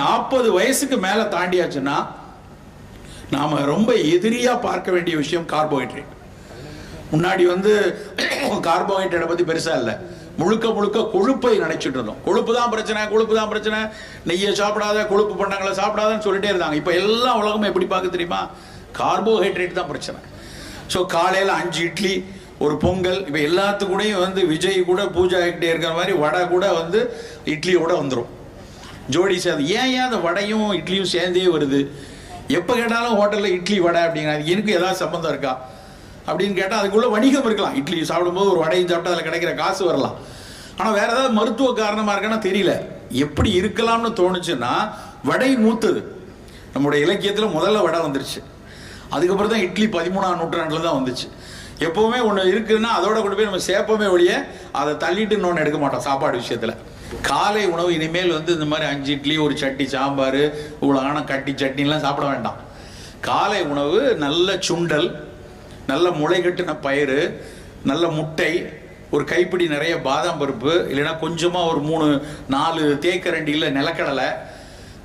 நாற்பது வயசுக்கு மேலே தாண்டியாச்சுன்னா நாம் ரொம்ப எதிரியாக பார்க்க வேண்டிய விஷயம் கார்போஹைட்ரேட். முன்னாடி வந்து கார்போஹைட்ரேட்டை பற்றி பெருசாக இல்லை. முழுக்க முழுக்க கொழுப்பை நினைச்சிட்டு இருந்தோம். கொழுப்பு தான் பிரச்சனை கொழுப்பு தான் பிரச்சனை. நெய்யை சாப்பிடாத கொழுப்பு பண்ணங்களை சாப்பிடாதன்னு சொல்லிட்டே இருந்தாங்க. இப்போ எல்லா உலகமும் எப்படி பார்க்க தெரியுமா? கார்போஹைட்ரேட் தான் பிரச்சனை. ஸோ காலையில் அஞ்சு இட்லி ஒரு பொங்கல் இப்போ எல்லாத்துக்கூடையும் வந்து விஜய் கூட பூஜா ஆகிட்டே இருக்கிற மாதிரி வடை கூட வந்து இட்லியோட வந்துடும் ஜோடி சேர்ந்து ஏன் ஏன் அந்த வடையும் இட்லியும் சேர்ந்தே வருது? எப்போ கேட்டாலும் ஹோட்டலில் இட்லி வடை அப்படிங்கிறாங்க எனக்கு ஏதாவது சம்மந்தம் இருக்கா? அப்படின்னு கேட்டால் அதுக்குள்ளே வணிகம் இருக்கலாம். இட்லி சாப்பிடும்போது ஒரு வடையும் சாப்பிட்டா அதில் கிடைக்கிற காசு வரலாம். ஆனால் வேறு ஏதாவது மருத்துவ காரணமாக இருக்கேன்னா தெரியல. எப்படி இருக்கலாம்னு தோணுச்சுன்னா வடை மூத்தது. நம்முடைய இலக்கியத்தில் முதல்ல வடை வந்துருச்சு. அதுக்கப்புறம் தான் இட்லி பதிமூணாம் நூற்றாண்டில் தான் வந்துச்சு. எப்போவுமே ஒன்று இருக்குதுன்னா அதோட கொண்டு போய் நம்ம சேர்ப்போமே ஒழிய அதை தள்ளிட்டு இன்னொன்று எடுக்க மாட்டோம் சாப்பாடு விஷயத்தில். காலை உணவு இனிமேல் வந்து இந்த மாதிரி அஞ்சு இட்லி ஒரு சட்டி சாம்பார் இவ்வளோ ஆனால் கட்டி சட்னிலாம் சாப்பிட வேண்டாம். காலை உணவு நல்ல சுண்டல் நல்ல முளைகட்டின பயிறு நல்ல முட்டை ஒரு கைப்பிடி நிறைய பாதாம் பருப்பு இல்லைன்னா கொஞ்சமாக ஒரு மூணு நாலு தேக்கரண்டியில் நிலக்கடலை.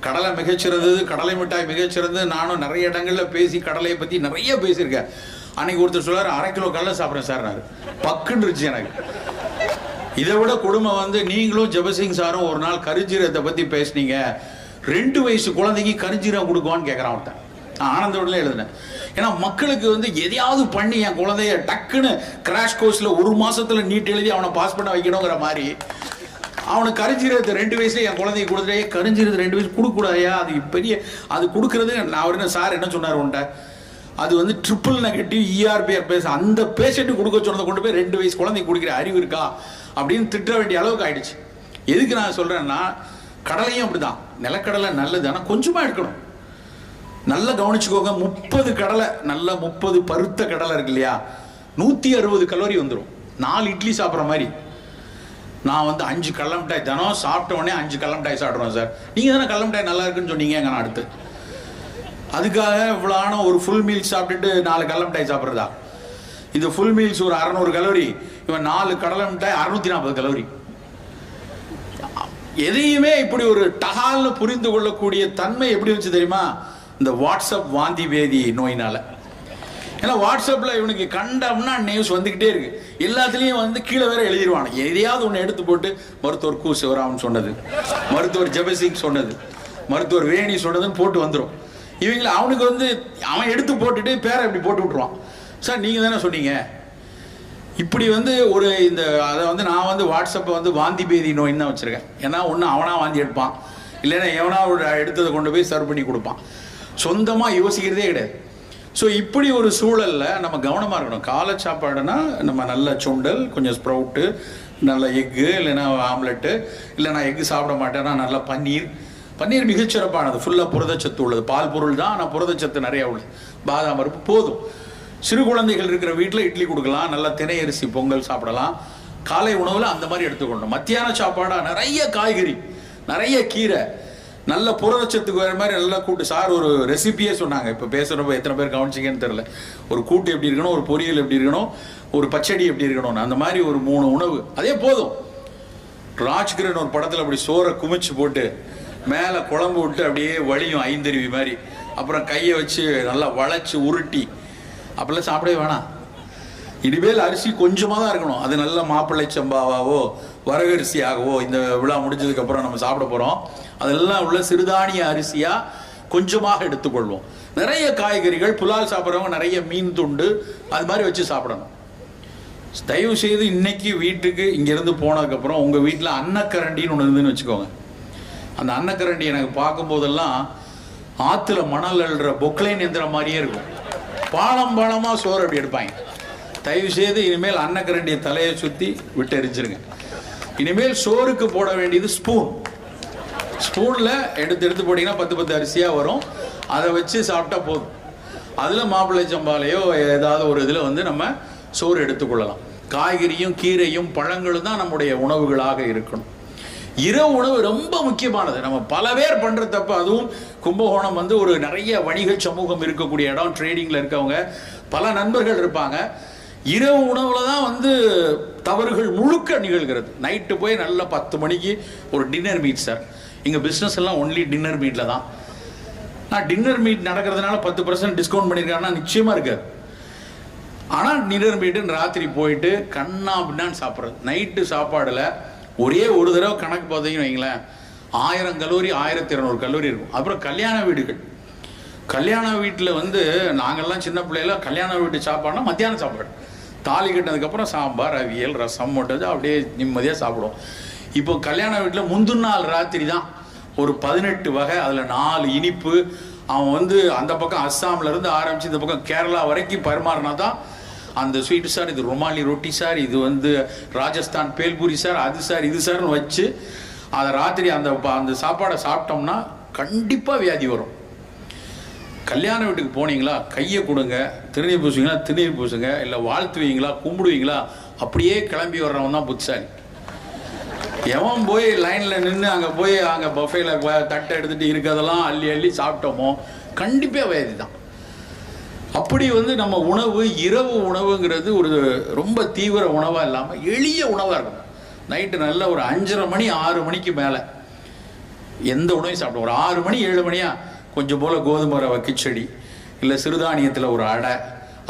கடலை மிகச்சிறந்தது கடலை மிட்டாய் மிகச்சிறந்தது. நானும் நிறைய இடங்களில் பேசி கடலையை பற்றி நிறைய பேசியிருக்கேன். அன்னைக்கு ஒருத்தர் சொல்றாரு அரை கிலோ கடலை சாப்பிட்றேன் சார் நான் பக்குன்னு இருந்துச்சு எனக்கு. இதை விட கொடுமை வந்து நீங்களும் ஜெபசிங் சாரும் ஒரு நாள் கருஞ்சீரகத்தை பற்றி பேசுனீங்க. ரெண்டு வயசு குழந்தைக்கு கருஞ்சீரகம் கொடுக்குவான்னு கேட்குறான் அவன்கிட்ட நான் ஆனந்தோடல எழுதினேன். ஏன்னா மக்களுக்கு வந்து எதையாவது பண்ணி என் குழந்தைய டக்குன்னு கிராஷ் கோர்ஸில் ஒரு மாதத்தில் நீட் எழுதி அவனை பாஸ் பண்ண வைக்கணுங்கிற மாதிரி அவனுக்கு கருஞ்சீரகத்தை ரெண்டு வயசுல என் குழந்தைக்கு கொடுத்துட்டே கருஞ்சீரகத்தை ரெண்டு வயசு கொடுக்கூடாயா அது பெரிய அது கொடுக்கறது நான் அவர் என்ன சார் என்ன சொன்னார் உன்ட்ட அது வந்து ட்ரிபிள் நெகட்டிவ் இஆர்பிஆர் பேச அந்த பேஷண்ட்டு கொடுக்க சொன்னதை கொண்டு போய் ரெண்டு வயசு குழந்தைக்கு கொடுக்குற அறிவு இருக்கா அப்படின்னு திட்ட வேண்டிய அளவுக்கு ஆயிடுச்சு. எதுக்கு நான் சொல்கிறேன்னா கடலையும் அப்படிதான். நிலக்கடலை நல்லது ஆனால் கொஞ்சமாக எடுக்கணும். நல்லா கவனிச்சுக்கோங்க முப்பது கடலை நல்ல முப்பது பருத்த கடலை இருக்கு இல்லையா? நூற்றி அறுபது கலோரி வந்துடும் நாலு இட்லி சாப்பிட்ற மாதிரி. நான் வந்து அஞ்சு கடலை மிட்டாய் தினம் சாப்பிட்ட உடனே அஞ்சு கடலை மிட்டாய் சாப்பிட்றோம் சார். நீங்கள் தானே கடலை மிட்டாய் நல்லா இருக்குன்னு சொன்னீங்க நான் அடுத்து. அதுக்காக இவ்வளோ ஒரு ஃபுல் மீல்ஸ் சாப்பிட்டுட்டு நாலு கடலை மிட்டாய் சாப்பிட்றதா? இந்த ஃபுல் மீல்ஸ் ஒரு அறநூறு கலோரி. இவன் நாலு கடலை மிட்டாய் அறுநூத்தி நாற்பது கலோரி. எதையுமே இப்படி ஒரு டகால்னு புரிந்து கொள்ளக்கூடிய தன்மை எப்படி வச்சு தெரியுமா? இந்த வாட்ஸ்அப் வாந்தி வேதி நோயினால. ஏன்னா வாட்ஸ்அப்பில் இவனுக்கு கண்டம்னா நியூஸ் வந்துக்கிட்டே இருக்கு. எல்லாத்துலேயும் வந்து கீழே வேற எழுதிடுவான் எதையாவது ஒன்று எடுத்து போட்டு மருத்துவர் கு சிவராமன் சொன்னது. மருத்துவர் ஜெபசிங் சொன்னது. மருத்துவர் வேணி சொன்னதுன்னு போட்டு வந்துடும் இவங்களை அவனுக்கு வந்து அவன் எடுத்து போட்டுட்டு பேரை இப்படி போட்டு விட்ருவான் சார் நீங்கள் தானே சொன்னீங்க. இப்படி வந்து ஒரு இந்த அதை வந்து நான் வந்து வாட்ஸ்அப்பை வந்து வாந்தி பேதி நோயின்னு தான் வச்சுருக்கேன். ஏன்னா ஒன்று அவனாக வாந்தி எடுப்பான். இல்லைன்னா எவனா ஒரு எடுத்ததை கொண்டு போய் சர்வ் பண்ணி கொடுப்பான். சொந்தமாக யோசிக்கிறதே கிடையாது. ஸோ இப்படி ஒரு சூழலில் நம்ம கவனமாக இருக்கணும். காலை சாப்பாடுனா நம்ம நல்ல சுண்டல் கொஞ்சம் ஸ்ப்ரவுட்டு நல்ல எக்கு இல்லைன்னா ஆம்லெட்டு இல்லை நான் எக்கு சாப்பிட மாட்டேன்னா நல்ல பன்னீர் பன்னீர் மிகச்சிறப்பானது ஃபுல்லாக புரதச்சத்து உள்ளது. பால் பொருள் தான் ஆனால் புரதச்சத்து நிறையா உள்ளது. பாதாம் பருப்பு போதும். சிறு குழந்தைகள் இருக்கிற வீட்டில் இட்லி கொடுக்கலாம் நல்லா தினை அரிசி பொங்கல் சாப்பிடலாம். காலை உணவில் அந்த மாதிரி எடுத்துக்கொள்ளணும் மத்தியான சாப்பாடாக நிறைய காய்கறி நிறைய கீரை நல்ல புரதச்சத்துக்கு வேறு மாதிரி நல்லா கூட்டு. சார் ஒரு ரெசிபியே சொன்னாங்க. இப்போ பேசுகிறப்ப எத்தனை பேர் கவனிச்சிங்கன்னு தெரில ஒரு கூட்டு எப்படி இருக்கணும் ஒரு பொரியல் எப்படி இருக்கணும் ஒரு பச்சடி எப்படி இருக்கணும்னு. அந்த மாதிரி ஒரு மூணு உணவு. அதே போதும். ராஜ்கிரன் ஒரு படத்தில் அப்படி சோறை குமிச்சு போட்டு மேலே குழம்பு விட்டு அப்படியே வழியும் ஐந்தருவி மாதிரி. அப்புறம் கையை வச்சு நல்லா வளைச்சி உருட்டி. அப்படிலாம் சாப்பிடவே வேணாம். இனிமேல் அரிசி கொஞ்சமாக தான் இருக்கணும். அது நல்ல மாப்பிள்ளை சம்பாவாவோ வரகரிசியாகவோ இந்த விழா முடிஞ்சதுக்கப்புறம் நம்ம சாப்பிட போகிறோம் அதெல்லாம் உள்ள சிறுதானிய அரிசியாக கொஞ்சமாக எடுத்துக்கொள்வோம். நிறைய காய்கறிகள் புலால் சாப்பிட்றவங்க நிறைய மீன் துண்டு அது மாதிரி வச்சு சாப்பிடணும். தயவு செய்து இன்னைக்கு வீட்டுக்கு இங்கேருந்து போனதுக்கப்புறம் உங்கள் வீட்டில் அன்னக்கரண்டின்னு ஒன்று இருந்துன்னு வச்சுக்கோங்க. அந்த அன்னக்கரண்டி எனக்கு பார்க்கும்போதெல்லாம் ஆற்றுல மணல் அழுற பொக்லைன் எந்திர மாதிரியே இருக்கும். பாலம் பாலமாக சோறு அப்படி எடுப்பாங்க. தயவு செய்து இனிமேல் அன்னக்கரண்டியை தலையை சுற்றி விட்டு எரிஞ்சிருங்க இனிமேல் சோறுக்கு போட வேண்டியது ஸ்பூன் ஸ்பூனில் எடுத்து எடுத்து போட்டிங்கன்னா பத்து பத்து அரிசியாக வரும். அதை வச்சு சாப்பிட்டா போதும். அதில் மாப்பிள்ளை சம்பாலையோ ஏதாவது ஒரு இதில் வந்து நம்ம சோறு எடுத்துக்கொள்ளலாம். காய்கறியும் கீரையும் பழங்களும் தான் நம்முடைய உணவுகளாக இருக்கணும். இரவு உணவு ரொம்ப முக்கியமானது. நம்ம பல பேர் பண்ணுற தப்பு அதுவும் கும்பகோணம் வந்து ஒரு நிறைய வணிக சமூகம் இருக்கக்கூடிய இடம் ட்ரேடிங்கில் இருக்கவங்க பல நண்பர்கள் இருப்பாங்க. இரவு உணவில் தான் வந்து தவறுகள் முழுக்க நிகழ்கிறது. நைட்டு போய் நல்ல பத்து மணிக்கு ஒரு டின்னர் மீட் சார் இங்கே பிஸ்னஸ் எல்லாம் ஒன்லி டின்னர் மீட்டில் தான். நான் டின்னர் மீட் நடக்கிறதுனால பத்து பர்சன்ட் டிஸ்கவுண்ட் பண்ணியிருக்காங்கன்னா நிச்சயமாக இருக்காது ஆனால் டின்னர் மீட்டுன்னு ராத்திரி போயிட்டு கண்ணா அப்படின்னான்னு சாப்பிட்றது. நைட்டு சாப்பாடில் ஒரே ஒரு தடவை கணக்கு பார்த்தீங்கன்னு வைங்களேன். ஆயிரம் கல்லூரி ஆயிரத்தி இரநூறு கல்லூரி இருக்கும். அப்புறம் கல்யாண வீடுகள். கல்யாண வீட்டில் வந்து நாங்கள்லாம் சின்ன பிள்ளையில கல்யாண வீட்டு சாப்பாடுனா மத்தியானம் சாப்பாடு. தாலி கட்டினதுக்கப்புறம் சாம்பார் அவியல் ரசம் மட்டும் அப்படியே நிம்மதியாக சாப்பிடுவோம். இப்போ கல்யாண வீட்டில் முந்தின நாள் ராத்திரி தான். ஒரு பதினெட்டு வகை அதில் நாலு இனிப்பு. அவன் வந்து அந்த பக்கம் அஸ்ஸாம்லேருந்து ஆரம்பித்து இந்த பக்கம் கேரளா வரைக்கும் பரிமாறினா தான் அந்த ஸ்வீட்டு சார் இது ரொமாலி ரொட்டி சார் இது வந்து ராஜஸ்தான் பேல்பூரி சார் அது சார் இது சார்னு வச்சு அதை ராத்திரி அந்த ப- அந்த சாப்பாடை சாப்பிட்டோம்னா கண்டிப்பாக வியாதி வரும். கல்யாண வீட்டுக்கு போனீங்களா கையை கொடுங்க திருநீர் பூசுவீங்களா திருநீர் பூசுங்க இல்லை வாழ்த்துவீங்களா கும்பிடுவீங்களா அப்படியே கிளம்பி வர்றவன் தான் புத்திசாலி. எவன் போய் லைனில் நின்று அங்கே போய் அங்கே பஃபேல தட்டை எடுத்துகிட்டு இருக்கிறதெல்லாம் அள்ளி அள்ளி சாப்பிட்டோமோ கண்டிப்பாக வியாதி தான். அப்படி வந்து நம்ம உணவு இரவு உணவுங்கிறது ஒரு ரொம்ப தீவிர உணவாக இல்லாமல் எளிய உணவாக இருக்கும் நைட்டு நல்ல ஒரு அஞ்சரை மணி ஆறு மணிக்கு மேலே. எந்த உணவையும் சாப்பிடும் ஒரு ஆறு மணி ஏழு மணியா? கொஞ்சம் போல் கோதுமை ரவை கிச்சடி இல்லை சிறுதானியத்தில் ஒரு அடை.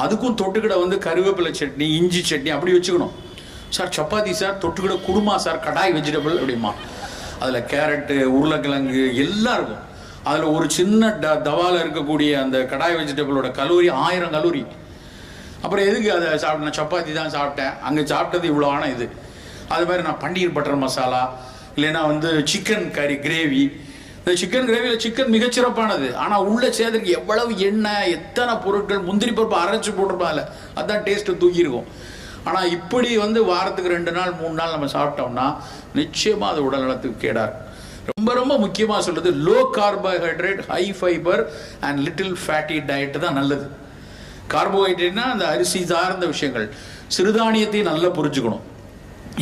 அதுக்கும் தொட்டுக்கிட வந்து கருவேப்பிலை சட்னி இஞ்சி சட்னி அப்படி வச்சுக்கணும். சார் சப்பாத்தி சார் தொட்டுக்கிட குருமா சார் கடாய் வெஜிடபிள் அப்படிமா அதில் கேரட்டு உருளைக்கிழங்கு எல்லாம் இருக்கும். அதில் ஒரு சின்ன ட தவாவில் இருக்கக்கூடிய அந்த கடாய் வெஜிடபிளோட கலோரி ஆயிரம் கலோரி. அப்புறம் எதுக்கு அதை சாப்பிட்டேன் நான் சப்பாத்தி தான் சாப்பிட்டேன். அங்கே சாப்பிட்டது இவ்வளோ ஆனால் இது. அது மாதிரி நான் பன்னீர் பட்டர் மசாலா இல்லைன்னா வந்து சிக்கன் கறி கிரேவி இந்த சிக்கன் கிரேவியில் சிக்கன் மிகச்சிறப்பானது ஆனால் உள்ள சேர்த்துக்கு எவ்வளவு எண்ணெய் எத்தனை பொருட்கள் முந்திரி பருப்பு அரைச்சி போட்டிருப்பாங்கல்ல அதுதான் டேஸ்ட்டு தூக்கியிருக்கும் ஆனால் இப்படி வந்து வாரத்துக்கு ரெண்டு நாள் மூணு நாள் நம்ம சாப்பிட்டோம்னா நிச்சயமாக அது உடல் நலத்துக்கு கேடா இருக்கும். ரொம்ப ரொம்ப முக்கியமாக சொல்றது low carbohydrate high fibre and little fatty diet தான் நல்லது. கார்போஹைட்ரேட்னா அந்த அரிசி சார்ந்த விஷயங்கள். சிறுதானியத்தை நல்லா புரிஞ்சுக்கணும்.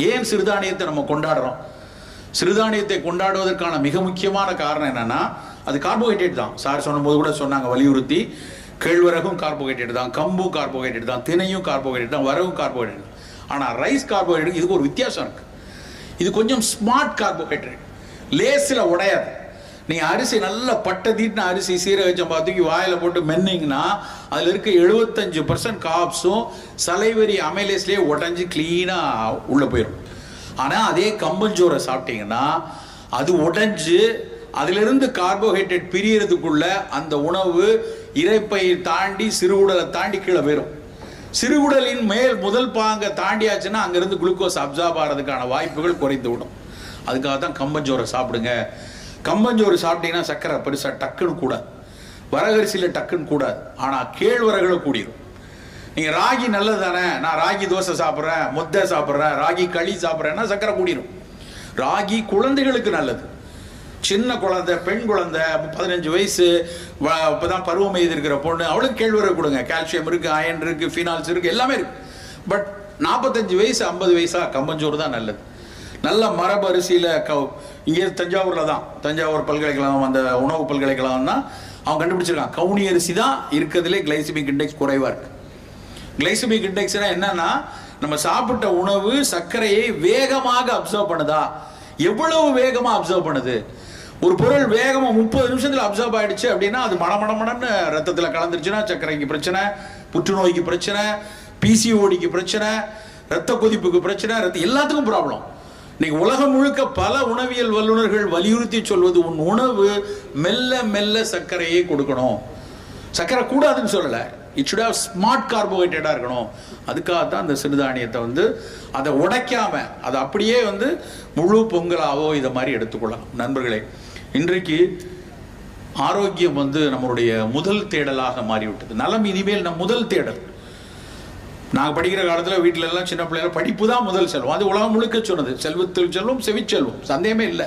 ஏன் சிறுதானியத்தை நம்ம கொண்டாடுறோம்? சிறுதானியத்தை கொண்டாடுவதற்கான மிக முக்கியமான காரணம் என்னன்னா அது கார்போஹைட்ரேட் தான். சார் சொன்னபோது கூட சொன்னாங்க வலியுறுத்தி. கேழ்வரகும் கார்போஹைட்ரேட் தான் கம்பும் கார்போஹைட்ரேட் தான் தினையும் கார்போஹைட்ரேட் தான் வரவும் கார்போஹைட்ரேட் ஆனால் ரைஸ் கார்போஹைட்ரேட் இதுக்கு ஒரு வித்தியாசம் இருக்குது இது கொஞ்சம் ஸ்மார்ட் கார்போஹைட்ரேட் லேசில் உடையாது. நீங்கள் அரிசி நல்லா பட்டை தீட்டின அரிசி சீரக சம்பா தூக்கி வாயில் போட்டு மென்னிங்கன்னா அதில் இருக்க எழுபத்தஞ்சு பர்சன்ட் காப்ஸும் சலைவரி அமைலேஸ்லேயே உடஞ்சி க்ளீனாக உள்ளே போயிடும் ஆனால் அதே கம்பஞ்சோரை சாப்பிட்டீங்கன்னா அது உடஞ்சி அதிலிருந்து கார்போஹைட்ரேட் பிரியறதுக்குள்ள அந்த உணவு இரைப்பையை தாண்டி சிறுகுடலை தாண்டி கீழே போயிடும் சிறுகுடலின் மேல் முதல் பாங்கை தாண்டியாச்சுன்னா அங்கேருந்து குளுக்கோஸ் அப்சார்ப் ஆகிறதுக்கான வாய்ப்புகள் குறைந்து விடும். அதுக்காக தான் கம்பஞ்சோரை சாப்பிடுங்க. கம்பஞ்சோறு சாப்பிட்டீங்கன்னா சர்க்கரை பெருசாக டக்குன்னு கூடாது வரகரிசியில் டக்குன்னு கூடாது ஆனால் கேழ்வரகுல கூடிரும். நீங்கள் ராகி நல்லது தானே? நான் ராகி தோசை சாப்பிட்றேன் முத்தை சாப்பிட்றேன் ராகி களி சாப்பிட்றேன்னா சர்க்கரை கூடிரும். ராகி குழந்தைகளுக்கு நல்லது. சின்ன குழந்தை பெண் குழந்தை பதினஞ்சு வயசு இப்போ தான் பருவம் இருக்கிற பொண்ணு அவளுக்கு கேழ்வரகு கொடுங்க. கால்சியம் இருக்குது அயன் இருக்குது ஃபினால்ஸ் இருக்குது எல்லாமே இருக்குது பட் நாற்பத்தஞ்சு வயசு ஐம்பது வயசா கம்பஞ்சோறு தான் நல்லது. நல்ல மரபு அரிசியில் க இங்கே தஞ்சாவூரில் தான். தஞ்சாவூர் பல்கலைக்கழகம் அந்த உணவு பல்கலைக்கழகம் தான் அவன் கண்டுபிடிச்சிருக்கான் கவுனி அரிசி தான் இருக்கிறதுலே கிளைசிமிக் இண்டெக்ஸ் குறைவாக இருக்கு. கிளைசிமிக் இண்டெக்ஸ்னா என்னன்னா நம்ம சாப்பிட்ட உணவு சர்க்கரையை வேகமாக அப்சர்வ் பண்ணுதா? எவ்வளவு வேகமாக அப்சர்வ் பண்ணுது? ஒரு பொருள் வேகமாக முப்பது நிமிஷத்தில் அப்சர்வ் ஆயிடுச்சு அப்படின்னா அது மடமடமடன்னு ரத்தத்தில் கலந்துருச்சுன்னா சர்க்கரைக்கு பிரச்சனை புற்றுநோய்க்கு பிரச்சனை பிசிஓடிக்கு பிரச்சனை ரத்த கொதிப்புக்கு பிரச்சனை ரத்த எல்லாத்துக்கும் ப்ராப்ளம் இன்னைக்கு உலகம் முழுக்க பல உணவியல் வல்லுநர்கள் வலியுறுத்தி சொல்வது உன் உணவு மெல்ல மெல்ல சர்க்கரையை கொடுக்கணும். சர்க்கரை கூடாதுன்னு சொல்லலை. இட் சுட் ஸ்மார்ட் கார்போஹைட்ரேட்டாக இருக்கணும். அதுக்காக தான் அந்த சிறுதானியத்தை வந்து அதை உடைக்காம அதை அப்படியே வந்து முழு பொங்கலாவோ இதை மாதிரி எடுத்துக்கொள்ளலாம். நண்பர்களே இன்றைக்கு ஆரோக்கியம் வந்து நம்மளுடைய முதல் தேடலாக மாறிவிட்டது. நலம் இனிமேல் நம் முதல் தேடல். நாங்கள் படிக்கிற காலத்தில் வீட்டில எல்லாம் சின்ன பிள்ளைல படிப்பு தான் முதல் செல்வம். அது உலகம் முழுக்க சொன்னது. செல்வத்தில் செல்வம் செவிச்செல்வம் சந்தேகமே இல்லை.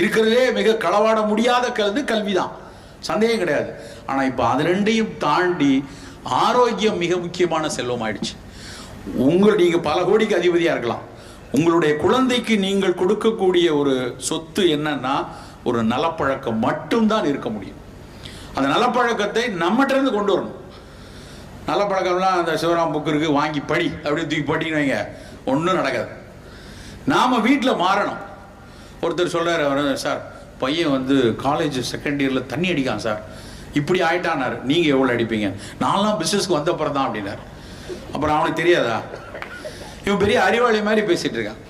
இருக்கிறதே மிக களவாட முடியாத கல்வி கல்வி தான் சந்தேகம் கிடையாது. ஆனால் இப்போ அது ரெண்டையும் தாண்டி ஆரோக்கியம் மிக முக்கியமான செல்வம் ஆயிடுச்சு உங்கள் நீங்கள் பல கோடிக்கு அதிபதியாக இருக்கலாம். உங்களுடைய குழந்தைக்கு நீங்கள் கொடுக்கக்கூடிய ஒரு சொத்து என்னன்னா ஒரு நலப்பழக்கம் மட்டும்தான் இருக்க முடியும். அந்த நலப்பழக்கத்தை நம்மகிட்ட இருந்து கொண்டு வரணும். நல்ல பழக்கம்லாம் அந்த சிவராம் புக்கு இருக்குது வாங்கி படி அப்படியே தூக்கி படின்னு வைங்க. ஒன்றும் நடக்காது. நாம் வீட்டில் மாறணும். ஒருத்தர் சொல்கிறார் அவர் சார் பையன் வந்து காலேஜ் செகண்ட் இயரில் தண்ணி அடிக்கான் சார். இப்படி ஆயிட்டானார் நீங்கள் எவ்வளோ அடிப்பீங்க? நான்லாம் பிஸ்னஸ்க்கு வந்த அப்புறம் தான் அப்படின்னார். அப்புறம் அவனுக்கு தெரியாதா? இவன் பெரிய அறிவாளி மாதிரி பேசிகிட்டு இருக்கான்.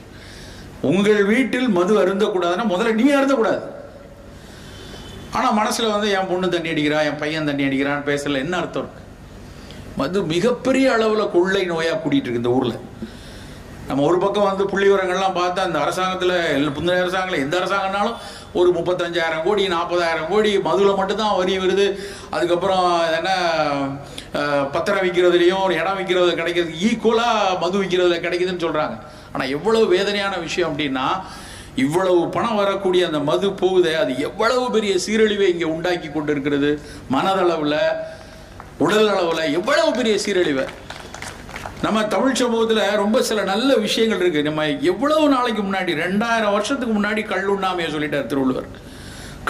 உங்கள் வீட்டில் மது அருந்தக்கூடாதுன்னா முதல்ல நீ அருந்தக்கூடாது. ஆனால் மனசில் வந்து என் பொண்ணு தண்ணி அடிக்கிறா என் பையன் தண்ணி அடிக்கிறான்னு பேசல. என்ன அர்த்தம் இருக்குது மது மிகப்பெரிய அளவில் கொள்ளை நோயாக கூட்டிகிட்டு இருக்கு இந்த ஊரில். நம்ம ஒரு பக்கம் வந்து புள்ளி விவரங்கள்லாம் பார்த்தா இந்த அரசாங்கத்தில் புந்தனை அரசாங்கத்தில் எந்த அரசாங்கம்னாலும் ஒரு முப்பத்தஞ்சாயிரம் கோடி நாற்பதாயிரம் கோடி மதுவில் மட்டும்தான் வரி வருது. அதுக்கப்புறம் என்ன பத்திரம் விற்கிறதுலையும் இடம் விற்கிறது கிடைக்கிறது ஈக்குவலாக மது விற்கிறதுல கிடைக்குதுன்னு சொல்கிறாங்க ஆனால் எவ்வளவு வேதனையான விஷயம் அப்படின்னா இவ்வளவு பணம் வரக்கூடிய அந்த மது போகுதே அது எவ்வளவு பெரிய சீரழிவை இங்கே உண்டாக்கி கொண்டு இருக்கிறது மனதளவில். உடல் அளவில் எவ்வளவு பெரிய சீரழிவை? நம்ம தமிழ் சமூகத்தில் ரொம்ப சில நல்ல விஷயங்கள் இருக்குது நம்ம எவ்வளவு நாளைக்கு முன்னாடி ரெண்டாயிரம் வருஷத்துக்கு முன்னாடி கள் சொல்லிட்டார் திருவள்ளுவர்.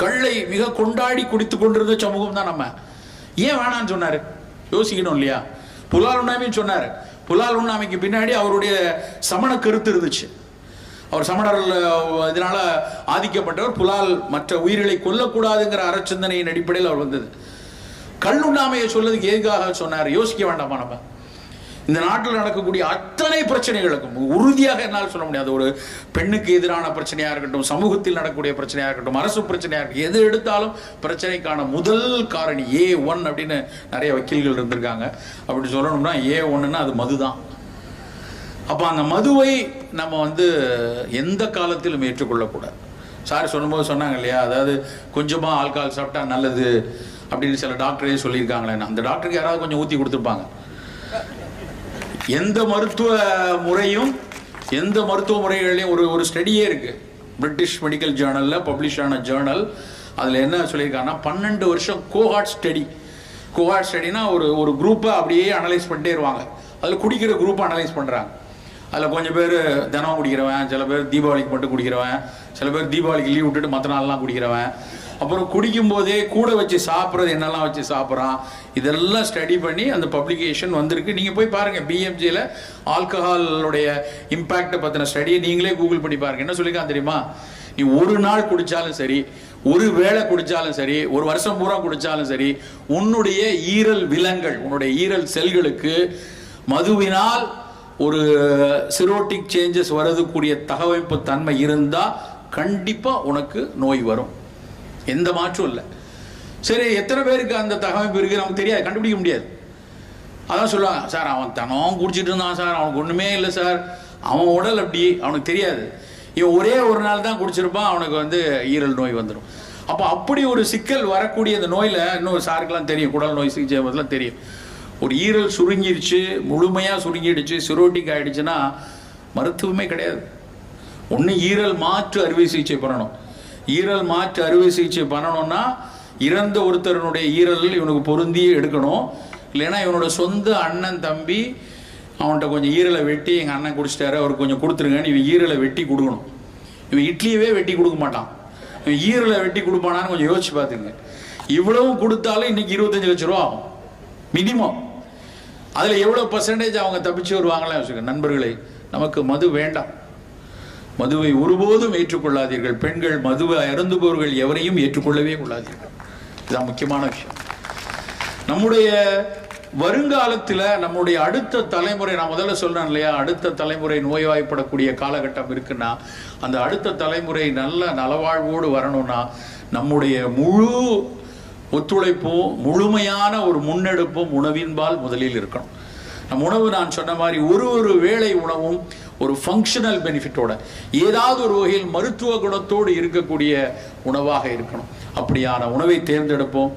கல்லை மிக கொண்டாடி குடித்து கொண்டிருந்த சமூகம் தான் நம்ம. ஏன் வேணாம்னு சொன்னார்? யோசிக்கணும் இல்லையா? புலால் உண்ணாமின்னு சொன்னார். புலால் உண்ணாமைக்கு பின்னாடி அவருடைய சமண கருத்து இருந்துச்சு. அவர் சமணர்கள் இதனால் ஆதிக்கப்பட்டவர். புலால் மற்ற உயிர்களை கொல்லக்கூடாதுங்கிற அறச்சிந்தனையின் அடிப்படையில் அவர் வந்தது. கல்லுண்ணாமையை சொல்லதுக்கு எதுக்காக சொன்னார். யோசிக்க வேண்டாமா நம்ம? இந்த நாட்டில் நடக்கக்கூடிய அத்தனை பிரச்சனைகளுக்கும் உறுதியாக என்னால் சொல்ல முடியாது. ஒரு பெண்ணுக்கு எதிரான பிரச்சனையாக இருக்கட்டும் சமூகத்தில் நடக்கக்கூடிய பிரச்சனையாக இருக்கட்டும் அரசு பிரச்சனையாக இருக்கட்டும் எது எடுத்தாலும் பிரச்சனைக்கான முதல் காரணி ஏ ஒன் அப்படின்னு நிறைய வக்கீல்கள் இருந்திருக்காங்க. அப்படி சொல்லணும்னா ஏ ஒன்னுன்னா அது மதுதான். அப்போ அந்த மதுவை நம்ம வந்து எந்த காலத்திலும் ஏற்றுக்கொள்ளக்கூடாது. சார் சொல்லும்போது சொன்னாங்க இல்லையா? அதாவது கொஞ்சமாக ஆல்கால் சாப்பிட்டா நல்லது அப்படின்னு சில டாக்டரே சொல்லியிருக்காங்களே. அந்த டாக்டருக்கு யாராவது கொஞ்சம் ஊற்றி கொடுத்துருப்பாங்க. எந்த மருத்துவ முறையும் எந்த மருத்துவ முறைகளையும் ஒரு ஒரு ஸ்டடியே இருக்கு. பிரிட்டிஷ் மெடிக்கல் ஜேர்னலில் பப்ளிஷ் ஆன ஜேர்னல் அதில் என்ன சொல்லியிருக்காங்கன்னா பன்னெண்டு வருஷம் கோஹார்ட் ஸ்டடி கோஹார்ட் ஸ்டடினா ஒரு ஒரு குரூப்பை அப்படியே அனலைஸ் பண்ணிட்டே இருவாங்க. அதில் குடிக்கிற குரூப்பை அனலைஸ் பண்ணுறாங்க அதில் கொஞ்சம் பேர் தினம் குடிக்கிறவன் சில பேர் தீபாவளிக்கு மட்டும் குடிக்கிறவன் சில பேர் தீபாவளிக்கு லீவ் விட்டுட்டு மற்ற நாள்லாம் குடிக்கிறவன். அப்புறம் குடிக்கும் போதே கூட வச்சு சாப்பிட்றது என்னெல்லாம் வச்சு சாப்பிட்றான் இதெல்லாம் ஸ்டடி பண்ணி அந்த பப்ளிகேஷன் வந்திருக்கு. நீங்கள் போய் பாருங்கள் பிஎம்ஜியில் ஆல்கஹாலுடைய இம்பேக்டை பற்றின ஸ்டடியை நீங்களே கூகுள் பண்ணி பாருங்க. என்ன சொல்லியிருக்கான் தெரியுமா? நீ ஒரு நாள் குடித்தாலும் சரி ஒரு வேளை குடித்தாலும் சரி ஒரு வருஷம் பூரா குடித்தாலும் சரி உன்னுடைய ஈரல் விலங்கள் உன்னுடைய ஈரல் செல்களுக்கு மதுவினால் ஒரு சிரோட்டிக் சேஞ்சஸ் வரதுக்கூடிய தகவமைப்பு தன்மை இருந்தால் கண்டிப்பாக உனக்கு நோய் வரும். எந்த மாற்றும் இல்லை. சரி எத்தனை பேருக்கு அந்த தகவமைப்பு இருக்குது நமக்கு தெரியாது கண்டுபிடிக்க முடியாது. அதான் சொல்லுவாங்க சார் அவன் தனம் குடிச்சிட்டு இருந்தான் சார். அவனுக்கு ஒன்றுமே இல்லை சார். அவன் உடல் அப்படி அவனுக்கு தெரியாது. இவன் ஒரே ஒரு நாள் தான் குடிச்சிருப்பான் அவனுக்கு வந்து ஈரல் நோய் வந்துடும் அப்போ அப்படி ஒரு சிக்கல் வரக்கூடிய அந்த நோயில் இன்னும் சாருக்கெல்லாம் தெரியும் குடல் நோய் சிகிச்சை பற்றிலாம் தெரியும். ஒரு ஈரல் சுருங்கிடுச்சு முழுமையாக சுருங்கிடுச்சு சிரோட்டிக் ஆகிடுச்சுன்னா மருத்துவமே கிடையாது. ஒன்று ஈரல் மாற்று அறுவை சிகிச்சை பண்ணணும். ஈரல் மாற்று அறுவை சிகிச்சை பண்ணணும்னா இறந்த ஒருத்தருனுடைய ஈரல் இவனுக்கு பொருந்தியே எடுக்கணும். இல்லைன்னா இவனோட சொந்த அண்ணன் தம்பி அவன்கிட்ட கொஞ்சம் ஈரலை வெட்டி எங்கள் அண்ணன் குடிச்சிட்டாரு அவருக்கு கொஞ்சம் கொடுத்துருங்கன்னு இவன் ஈரலை வெட்டி கொடுக்கணும். இவன் இட்லியவே வெட்டி கொடுக்க மாட்டான். இவன் ஈரலை வெட்டி கொடுப்பானான்னு கொஞ்சம் யோசிச்சு பார்த்துங்க. இவ்வளவும் கொடுத்தாலும் இன்னைக்கு இருபத்தஞ்சு லட்ச ரூபா ஆகும். மினிமம் அதில் எவ்வளோ பர்சன்டேஜ் அவங்க தப்பிச்சு வருவாங்களே யோசிக்க நண்பர்களே நமக்கு மது வேண்டாம். மதுவை ஒருபோதும் ஏற்றுக்கொள்ளாதீர்கள். பெண்கள் மதுவை அருந்துபவர்கள் எவரையும் ஏற்றுக்கொள்ளவே கொள்ளாதீர்கள் இதுதான் முக்கியமான விஷயம். நம்முடைய வருங்காலத்தில் நம்முடைய அடுத்த தலைமுறை நான் முதல்ல சொல்கிறேன் இல்லையா? அடுத்த தலைமுறை நோய்வாய்ப்படக்கூடிய காலகட்டம் இருக்குன்னா அந்த அடுத்த தலைமுறை நல்ல நலவாழ்வோடு வரணும்னா நம்முடைய முழு ஒத்துழைப்பும் முழுமையான ஒரு முன்னெடுப்பும் உணவின்பால் முதலில் இருக்கணும். நம் உணவு நான் சொன்ன மாதிரி ஒரு ஒரு வேளை உணவும் ஒரு ஃபங்க்ஷனல் பெனிஃபிட்டோட ஏதாவது ஒரு வகையில் மருத்துவ குணத்தோடு இருக்கக்கூடிய உணவாக இருக்கணும். அப்படியான உணவை தேர்ந்தெடுப்போம்.